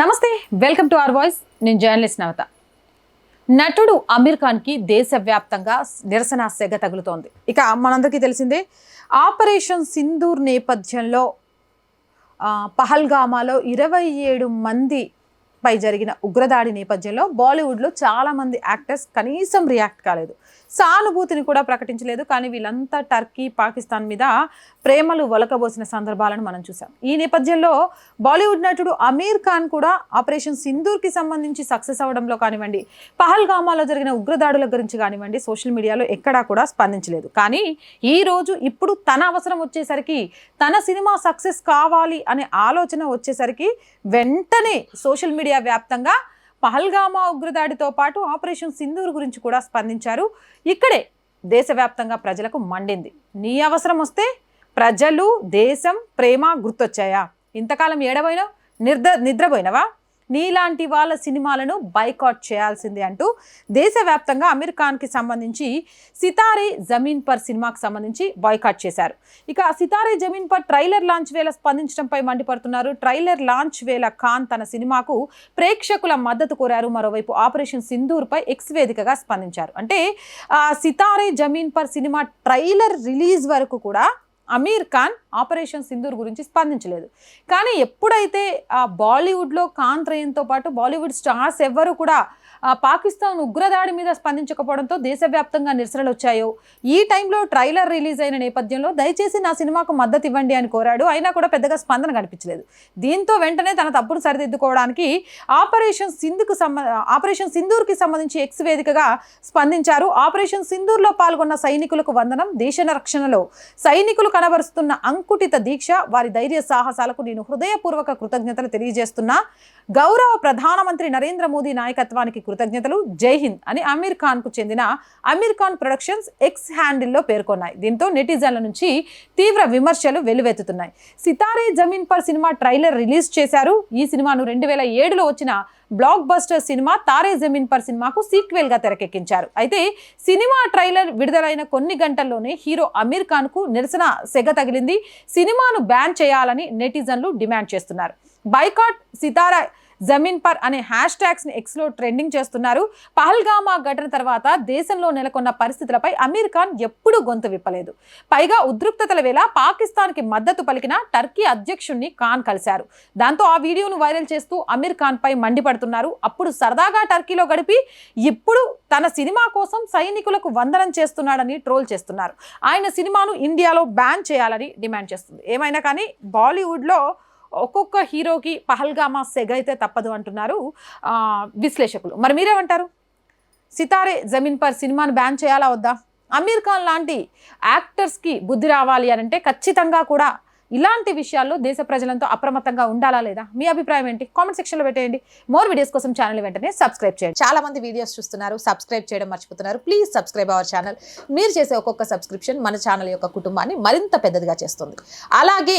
నమస్తే welcome to our voice. నేను journalist Navatha. నటుడు అమీర్ ఖాన్కి దేశవ్యాప్తంగా నిరసన సెగ తగులుతోంది. ఇక మనందరికీ తెలిసిందే ఆపరేషన్ సింధూర్ నేపథ్యంలో పహల్గామాలో ఇరవై ఏడు మంది పై జరిగిన ఉగ్రదాడి నేపథ్యంలో బాలీవుడ్లో చాలామంది యాక్టర్స్ కనీసం రియాక్ట్ కాలేదు. సానుభూతిని కూడా ప్రకటించలేదు కానీ వీళ్ళంతా టర్కీ పాకిస్తాన్ మీద ప్రేమలు ఒలకబోసిన సందర్భాలను మనం చూసాం ఈ నేపథ్యంలో బాలీవుడ్ నటుడు అమీర్ ఖాన్ కూడా ఆపరేషన్ సింధూర్కి సంబంధించి సక్సెస్ అవ్వడంలో కానివ్వండి పహల్గామాలో జరిగిన ఉగ్రదాడుల గురించి కానివ్వండి సోషల్ మీడియాలో ఎక్కడా కూడా స్పందించలేదు. కానీ ఈ రోజు ఇప్పుడు తన అవసరం వచ్చేసరికి తన సినిమా సక్సెస్ కావాలి అనే ఆలోచన వచ్చేసరికి వెంటనే సోషల్ మీడియా వ్యాప్తంగా పహల్గామా ఉగ్రదాడితో పాటు ఆపరేషన్ సింధూర్ గురించి కూడా స్పందించారు. ఇక్కడే దేశవ్యాప్తంగా ప్రజలకు మండింది. నీ అవసరం వస్తే ప్రజలు దేశం ప్రేమ గుర్తొచ్చాయా? ఇంతకాలం ఏడవైనా? నిర్ద నిద్రపోయినవా? నీలాంటి వాళ్ళ సినిమాలను బైకాట్ చేయాల్సిందే అంటూ దేశవ్యాప్తంగా అమీర్ ఖాన్కి సంబంధించి సితారే జమీన్ పర్ సినిమాకి సంబంధించి బాయ్కాట్ చేశారు. ఇక సితారే జమీన్ పర్ ట్రైలర్ లాంచ్ వేళ స్పందించడంపై మండిపడుతున్నారు. ట్రైలర్ లాంచ్ వేళ ఖాన్ తన సినిమాకు ప్రేక్షకుల మద్దతు కోరారు. మరోవైపు ఆపరేషన్ సింధూర్పై ఎక్స్ వేదికగా స్పందించారు. అంటే Sitaare Zameen Par cinema trailer release వరకు కూడా అమీర్ ఖాన్ ఆపరేషన్ సింధూర్ గురించి స్పందించలేదు. కానీ ఎప్పుడైతే ఆ బాలీవుడ్లో కాంత్రయంతో పాటు బాలీవుడ్ స్టార్స్ ఎవ్వరు కూడా ఆ పాకిస్తాన్ ఉగ్రదాడి మీద స్పందించకపోవడంతో దేశవ్యాప్తంగా నిరసనలు వచ్చాయో ఈ టైంలో ట్రైలర్ రిలీజ్ అయిన నేపథ్యంలో దయచేసి నా సినిమాకు మద్దతు ఇవ్వండి అని కోరాడు. అయినా కూడా పెద్దగా స్పందన కనిపించలేదు. దీంతో వెంటనే తన తప్పును సరిదిద్దుకోవడానికి ఆపరేషన్ సింధుకు సంబ ఆపరేషన్ సింధూర్కి సంబంధించి ఎక్స్ వేదికగా స్పందించారు. ఆపరేషన్ సింధూర్లో పాల్గొన్న సైనికులకు వందనం. దేశ రక్షణలో సైనికులు కనబరుస్తున్న సంకుటిత దీక్ష వారి ధైర్య సాహసాలకు నేను హృదయపూర్వక కృతజ్ఞతలు తెలియజేస్తున్నా. గౌరవ ప్రధానమంత్రి నరేంద్ర మోదీ నాయకత్వానికి కృతజ్ఞతలు. జై హింద్ అని అమీర్ ఖాన్కు చెందిన అమీర్ ఖాన్ ప్రొడక్షన్స్ ఎక్స్ హ్యాండిల్లో పేర్కొన్నాయి. దీంతో నెటిజన్ల నుంచి తీవ్ర విమర్శలు వెల్లువెత్తుతున్నాయి. Sitaare Zameen Par cinema trailer release చేశారు. ఈ సినిమాను రెండు వేల ఏడులో వచ్చిన blockbuster cinema Taare Zameen Par సినిమాకు సీక్వెల్గా తెరకెక్కించారు. అయితే సినిమా ట్రైలర్ విడుదలైన కొన్ని గంటల్లోనే హీరో అమీర్ ఖాన్కు నిరసన సెగ తగిలింది. సినిమాను బ్యాన్ చేయాలని నెటిజన్లు డిమాండ్ చేస్తున్నారు. బైకాట్ సితారా జమీన్ పర్ అనే హ్యాష్ ట్యాగ్స్ని ట్రెండింగ్ చేస్తున్నారు. పహల్గామా ఘటన తర్వాత దేశంలో నెలకొన్న పరిస్థితులపై అమీర్ ఖాన్ ఎప్పుడూ గొంతు విప్పలేదు. పైగా ఉద్రిక్తతల వేళ పాకిస్తాన్కి మద్దతు పలికిన టర్కీ అధ్యక్షుణ్ణి ఖాన్ కలిశారు. దాంతో ఆ వీడియోను వైరల్ చేస్తూ అమీర్ ఖాన్ పై మండిపడుతున్నారు. అప్పుడు సరదాగా టర్కీలో గడిపి ఇప్పుడు తన సినిమా కోసం సైనికులకు వందనం చేస్తున్నాడని ట్రోల్ చేస్తున్నారు. ఆయన సినిమాను ఇండియాలో బ్యాన్ చేయాలని డిమాండ్ చేస్తుంది. ఏమైనా కానీ బాలీవుడ్లో ఒక్కొక్క హీరోకి పహల్గామా సెగ అయితే తప్పదు అంటున్నారు విశ్లేషకులు. మరి మీరేమంటారు? సితారే జమీన్ పర్ సినిమాను బ్యాన్ చేయాలా వద్దా? అమీర్ ఖాన్ లాంటి యాక్టర్స్కి బుద్ధి రావాలి అని అంటే ఖచ్చితంగా కూడా ఇలాంటి విషయాల్లో దేశ ప్రజలంతో అప్రమత్తంగా ఉండాలా లేదా? మీ అభిప్రాయం ఏంటి? కామెంట్ సెక్షన్లో పెట్టేయండి. మోర్ వీడియోస్ కోసం ఛానల్ వెంటనే సబ్స్క్రైబ్ చేయండి. చాలా మంది వీడియోస్ చూస్తున్నారు సబ్స్క్రైబ్ చేయడం మర్చిపోతున్నారు. Please subscribe our channel. మీరు చేసే ఒక్కొక్క సబ్స్క్రిప్షన్ మన ఛానల్ యొక్క కుటుంబాన్ని మరింత పెద్దదిగా చేస్తుంది. అలాగే